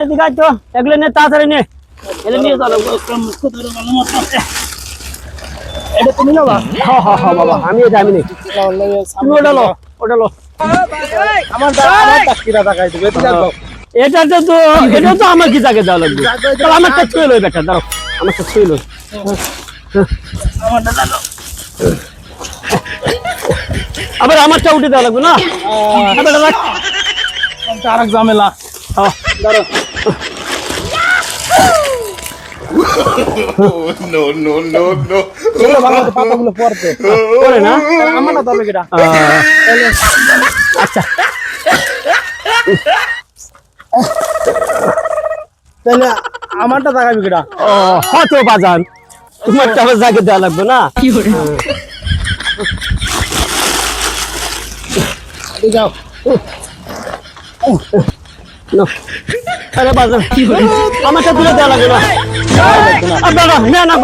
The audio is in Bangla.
এদিকে তো এগুলো নে তাড়াতাড়ি নে। এটা নিয়ে চলো একটা মুখ্য ধরে ভালো মতো এটা তুমি নেবা হ হ হ বাবা আমি এটা আমি নেই ওটা লো ওটা লো। আমার দা- আমার টাকিরা টাকাই দেবে এটা তো তো এটা তো আমার কি জায়গা দেওয়া লাগবে। তাহলে আমারটা ছুঁয়ে লই বেটা দাঁড়াও। আমারটা ছুঁয়ে লই। আমার আবার আমারটা উঠে দেওয়া লাগবে না? আরেক ঝামেলা। দাঁড়াও। No, no, no, no. ভালো মতো পাতাগুলো পড়তে করে না আমার না তবে কিটা আহ, আচ্ছা তাহলে আমারটা দেখাবি কিটা ও হয়তো বাজান তোমারটা আবার জায়গা দেওয়া লাগবে না যাও আরে বাজান আমাকে তুলে দেওয়া লাগে না। না না।